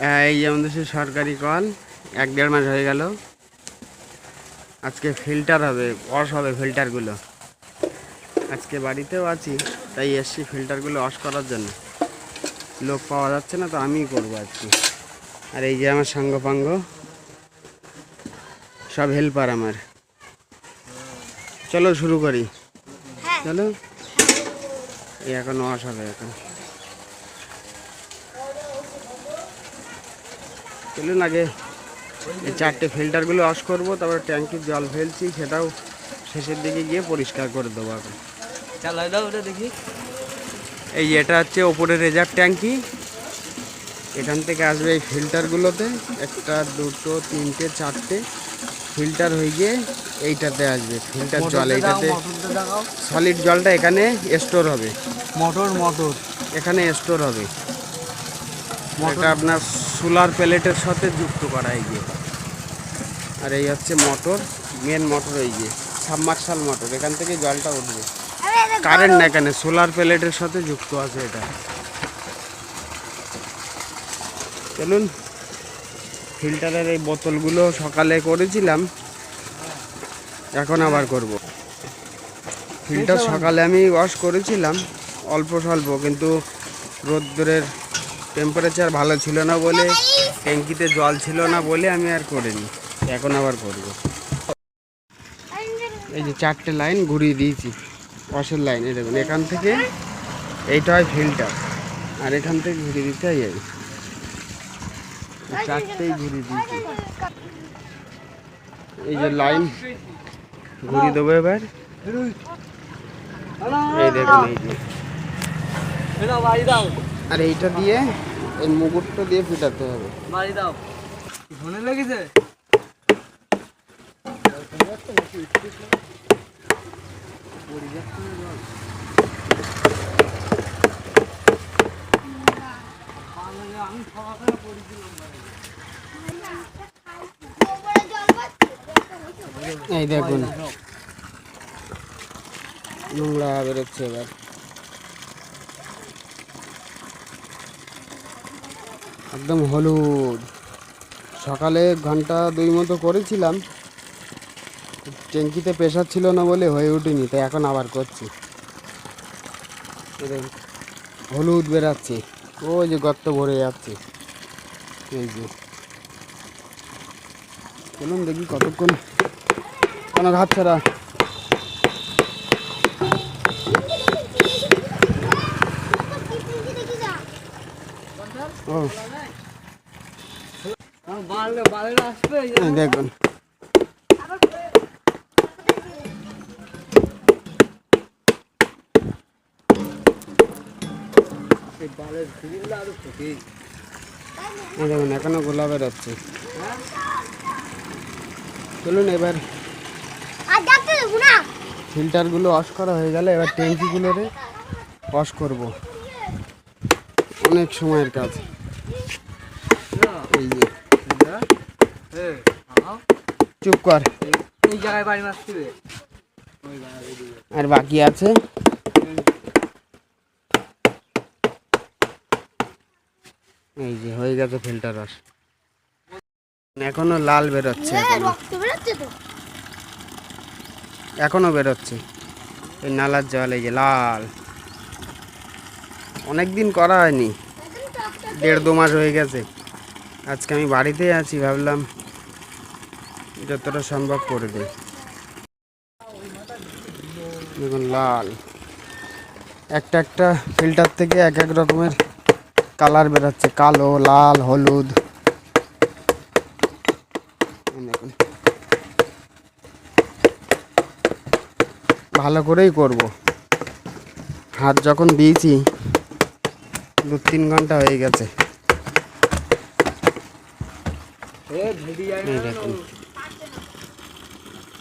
এই যেমন দেশে সরকারি কল এক দেড় মাস হয়ে গেল। আজকে ফিল্টার হবে ওয়াশ হবে ফিল্টারগুলো আজকে বাড়িতেও আছি তাই এসছি ফিল্টারগুলো ওয়াশ করার জন্য। লোক পাওয়া যাচ্ছে না তো আমিই করব আজকে। আর এই যে আমার সাঙ্গপাঙ্গ সব হেল্পার আমার। চলো শুরু করি। হ্যাঁ। চলো। এই এখন ওয়াশ হবে এখন। চলুন আগে এই চারটে ফিল্টারগুলো ওয়াশ করব তারপরে ট্যাঙ্কির জল ফেলছি সেটাও শেষের দিকে গিয়ে পরিষ্কার করে দেবো এখন চালাই দাও ওটা দেখি। এই এটা হচ্ছে ওপরের রেজার ট্যাঙ্কি এখান থেকে আসবে এই ফিল্টারগুলোতে একটা দুটো তিনটে চারটে ফিল্টার হয়ে গিয়ে এইটাতে আসবে ফিল্টার জল এইটাতে সলিড জলটা এখানে স্টোর হবে। Motor motor. এখানে স্টোর হবে। এটা আপনার সোলার প্লেটের সাথে যুক্ত করা এই যে। আর এই হচ্ছে মোটর মেন মোটর এই যে সাবমার্শাল মোটর এখান থেকে জলটা উঠবে। কারেন্ট না এখানে সোলার প্লেটের সাথে যুক্ত আছে এটা। চলুন ফিল্টারের এই বোতলগুলো সকালে করেছিলাম, এখন আবার করব। ফিল্টার সকালে আমি ওয়াশ করেছিলাম, অল্প স্বল্প, কিন্তু রোদ্দুরের টেম্পারেচার ভালো ছিল না বলে, ট্যাঙ্কিতে জল ছিল না বলে আমি আর করিনি। এখন আবার করব। এই যে চারটে লাইন ঘুরিয়ে দিয়েছি। ওয়াশের লাইন এই দেখুন, এখান থেকে এইটা হয় ফিল্টার আর এখান থেকে ঘুরিয়ে দিতে হয় এই। চারটেই ঘুরিয়ে দিয়েছি। এই যে লাইন ঘুরিয়ে দেবো এবার। এই দেখুন, এই যে। আর এইটা দিয়ে এই মুকুটটা দিয়ে ফিটাতে হবে। বাড়ি দাও। ফোনে লেগেছে? আমি পড়েছিলাম। এই দেখুন। নোংরা বেরোচ্ছে এবার। একদম হলুদ। সকালে ঘণ্টা দুই মতো করেছিলাম। ট্যাঙ্কিতে প্রেশার ছিল না বলে হয়ে ওঠেনি তাই এখন আবার করছি। হলুদ বেরাচ্ছে। ওই যে গর্ত ভরে যাচ্ছে। এই যে। চলুন দেখি কতক্ষণ কোনো ঘাট ছাড়া। ও বাড়লে বাড়লে আসবে এই এই দেখুন। বালের ফিরিলে আরও ক্ষতি। এই দেখুন এখনও গোলা বেরোচ্ছে। চলুন এবার ফিল্টারগুলো ওয়াশ করা হয়ে গেলে এবার ট্যাঙ্কিগুলোরে ওয়াশ করব। অনেক সময়ের কাজ। এই যে। হ্যাঁ চুপ কর। এই জায়গায় বাড়ি মারছিবে ওই আর বাকি আছে? এই যে হয়ে গেছে ফিল্টার ওয়াশ এখনও লাল বেরোচ্ছে এ, এখনও। রক্ত বেরোচ্ছে তো। এই নালার জল এই যে লাল। অনেক দিন করা হয়নি। দেড় দু মাস হয়ে গেছে। আজকে আমি বাড়িতেই আছি ভাবলাম যতটা সম্ভব করে দিই। দেখুন, লাল। একটা একটা ফিল্টার থেকে এক এক রকমের কালার বেরোচ্ছে। কালো, লাল, হলুদ। ভালো করেই করব। হাত যখন দিয়েছি, দু তিন ঘণ্টা হয়ে গেছে।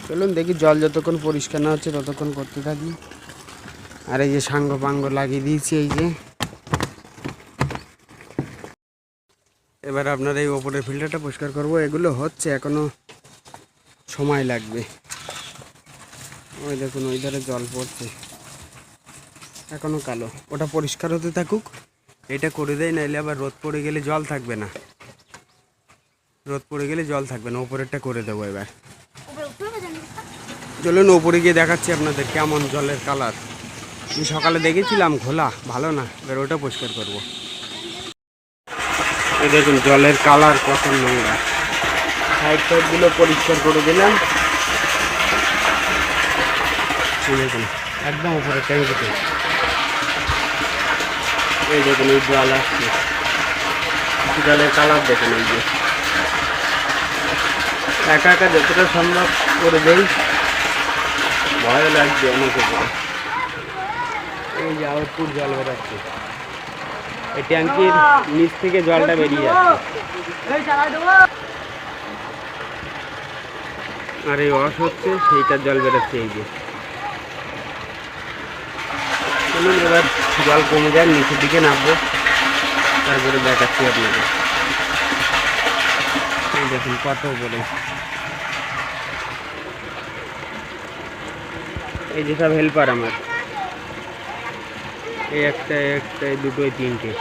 চলুন দেখি জল যতক্ষণ পরিষ্কার না হচ্ছে ততক্ষণ করতে থাকি। আর এই যে সাঙ্গ পাঙ্গ লাগিয়ে দিয়েছি, এই যে। এবার আপনার এই ওপরের ফিল্টারটা পরিষ্কার করব। এগুলো হচ্ছে এখনও সময় লাগবে। ওই দেখুন, ওই ধারে জল পড়ছে। এখনও কালো। ওটা পরিষ্কার হতে থাকুক। এটা করে দেয়, নাইলে আবার রোদ পড়ে গেলে জল থাকবে না। রোদ পড়ে গেলে জল থাকবে না। ওপরেরটা করে দেবো এবার উপরে উঠতে হবে জানি চলুন ওপরে গিয়ে দেখাচ্ছি আপনাদের কেমন জলের কালার। আমি সকালে দেখেছিলাম ঘোলা ভালো না, এবার ওটা পরিষ্কার করব। দেখুন, জলের কালার কত নোংরা। সাইড সাইডগুলো পরিষ্কার করে দিলাম। দেখুন, একদম উপরে ট্যাঙ্কিতে এই দেখুন, এই জল আসছে। জলের কালার দেখুন এই যে। একা একা যতটা সম্ভব করে দেই। ভয় লাগছে, অনেক এই যে আউটপুট জল বেরোচ্ছে। এই ট্যাঙ্কির নিচ থেকে জলটা বেরিয়ে যাচ্ছে। আর এই অস হচ্ছে, সেইটার জল বেরোচ্ছে এই যে। চলুন এবার জল কমে যায়, নিচের দিকে নামবো। তারপরে দেখাচ্ছি আপনাকে দেখুন, কত বলে এই যে সব হেল্পার আমার। এই একটা একটা দুটোই তিনটে।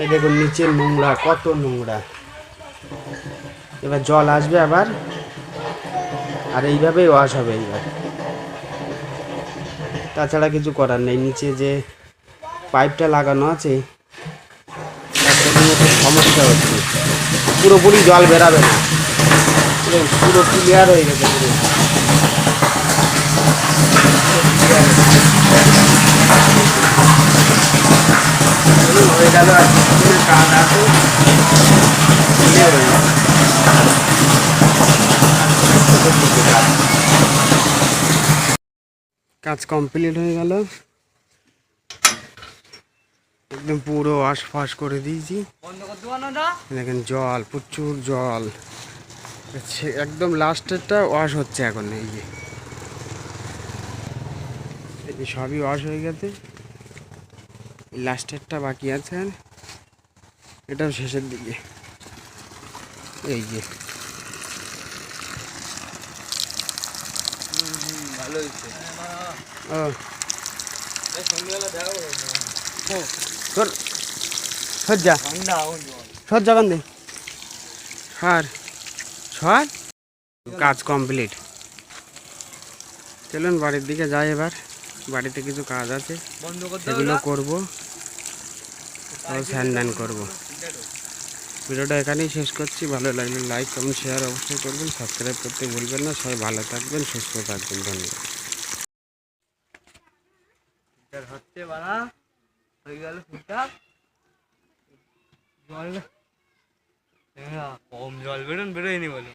এই দেখুন নিচে নোংরা, কত নোংরা। এবার জল আসবে আবার, আর এইভাবেই ওয়াশ হবে এইবার। তাছাড়া কিছু করার নেই, নিচে যে পাইপটা লাগানো আছে, তার সমস্যা হচ্ছে। পুরোপুরি জল বেরাবে পুরো ক্লিয়ার হয়ে গেছে পুরো। কাজ। কাজ কমপ্লিট হয়ে গেল। একদম পুরো আশপাশ করে দিয়েছি। দেখেন জল প্রচুর জল। হচ্ছে একদম লাস্টেরটা ওয়াশ হচ্ছে এখন এই যে। এই যে সবই ওয়াশ হয়ে গেছে। লাস্টেরটা বাকি আছে আর। এটাও শেষের দিকে। এই যে। ভালো হয়েছে। ও। সন্ধ্যেবেলা দেখা তোর সজ্জা সজ্জা বান্ধে। সার সার কাজ কমপ্লিট। চলুন বাড়ির দিকে যাই এবার। বাড়িতে কিছু কাজ আছে। সেগুলো করব। আর স্যান ম্যান করব। ভিডিওটা এখানেই শেষ করছি। ভালো লাগলে লাইক কমেন্ট শেয়ার অবশ্যই করবেন। সাবস্ক্রাইব করতে ভুলবেন না। সবাই ভালো থাকবেন সুস্থ থাকবেন। ধন্যবাদ। হয়ে গেল ফিল্টার জল কম জল বেরোন বেরোয়নি বলো।